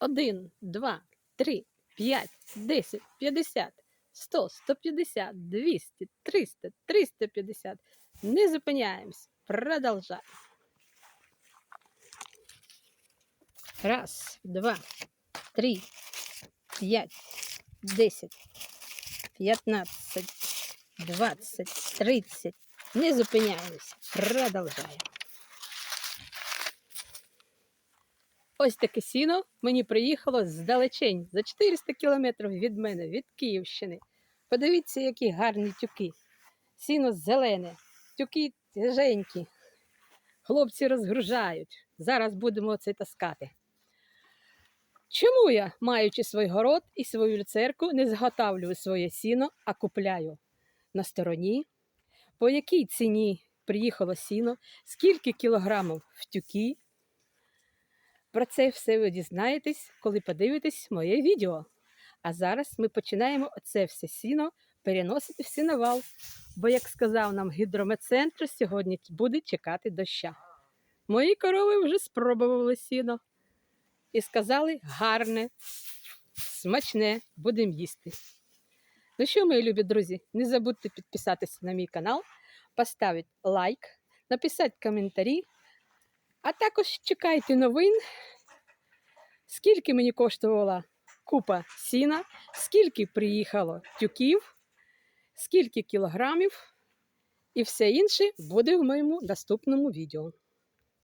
1, 2, 3, 5, 10, 50, 100, 150, 200, 300, 350. Не зупиняємось. Продовжаємо. Раз, два, три, п'ять, десять, п'ятнадцять, двадцять, тридцять. Не зупиняємося. Продовжаємо. Ось таке сіно мені приїхало здалечень, за 400 кілометрів від мене, від Київщини. Подивіться, які гарні тюки. Сіно зелене, тюки тяженькі. Хлопці розгружають. Зараз будемо це таскати. Чому я, маючи свій город і свою люцерку, не зготавлюю своє сіно, а купляю на стороні? По якій ціні приїхало сіно, скільки кілограмів в тюки? Про це все ви дізнаєтесь, коли подивитесь моє відео. А зараз ми починаємо оце все сіно переносити в сіновал, бо, як сказав нам гідрометцентр, сьогодні буде чекати доща. Мої корови вже спробували сіно і сказали гарне, смачне, будемо їсти. Ну що, мої любі друзі, не забудьте підписатися на мій канал, поставити лайк, написати коментарі, а також чекайте новин, скільки мені коштувала купа сіна, скільки приїхало тюків, скільки кілограмів і все інше буде в моєму наступному відео.